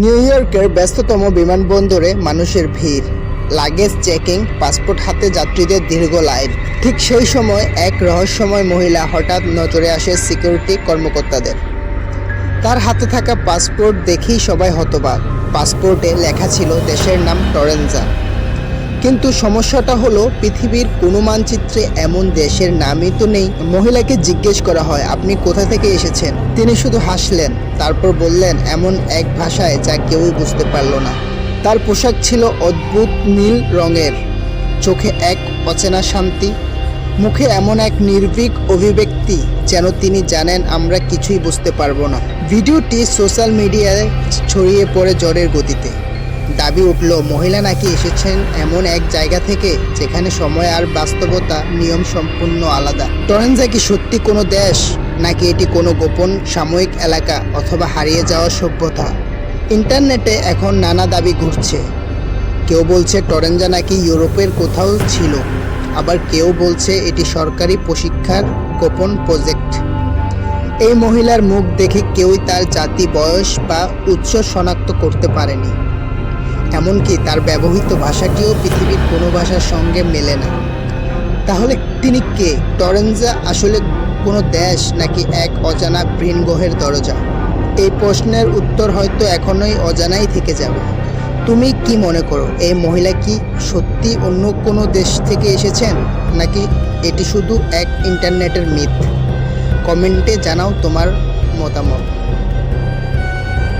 New ইয়র্কের ব্যস্ততম বিমানবন্দরে মানুষের ভিড়, লাগেজ চেকিং, পাসপোর্ট হাতে যাত্রীদের দীর্ঘ লাইন। ঠিক সেই সময় এক রহস্যময় মহিলা হঠাৎ নজরে আসে সিকিউরিটি কর্মকর্তাদের। তার হাতে থাকা পাসপোর্ট দেখেই সবাই হতবাক। পাসপোর্টে লেখা ছিল দেশের নাম টরেনজা। কিন্তু সমস্যাটা হলো পৃথিবীর কোনো মানচিত্রে এমন দেশের নামই তো নেই। মহিলাকে জিজ্ঞেস করা হয়, আপনি কোথা থেকে এসেছেন? তিনি শুধু হাসলেন, তারপর বললেন, এমন এক ভাষায় যা কেউই বুঝতে পারল না। তার পোশাক ছিল অদ্ভুত নীল রঙের। চোখে এক অচেনা শান্তি, মুখে এমন এক নির্ভীক অভিব্যক্তি যেন তিনি জানেন, আমরা কিছুই বুঝতে পারব না। ভিডিওটি সোশ্যাল মিডিয়ায় ছড়িয়ে পড়ে জ্বরের গতিতে। দাবি উঠল, মহিলা নাকি এসেছেন এমন এক জায়গা থেকে যেখানে সময় আর বাস্তবতা নিয়ম সম্পূর্ণ আলাদা। টরেন্সা কি সত্যি কোনো দেশ নাকি এটি কোনো গোপন সাময়িক এলাকা অথবা হারিয়ে যাওয়া সভ্যতা। ইন্টারনেটে এখন নানা দাবি ঘুরছে। কেউ বলছে টরেঞ্জা নাকি ইউরোপের কোথাও ছিল। আবার কেউ বলছে এটি সরকারি প্রশিক্ষার গোপন প্রজেক্ট। এই মহিলার মুখ দেখে কেউই তার জাতি, বয়স বা উৎস শনাক্ত করতে পারেনি। এমনকি তার ব্যবহৃত ভাষাটিও পৃথিবীর কোনো ভাষার সঙ্গে মেলে না। তাহলে তিনি কে? টরেঞ্জা আসলে কোনো দেশ নাকি এক অজানা বৃণগ্রহের দরজা? এই প্রশ্নের উত্তর হয়তো এখনোই অজানাই থেকে যাবে। তুমি কি মনে করো, এই মহিলা কি সত্যি অন্য কোনো দেশ থেকে এসেছেন, নাকি এটি শুধু এক ইন্টারনেটের মিথ? কমেন্টে জানাও তোমার মতামত।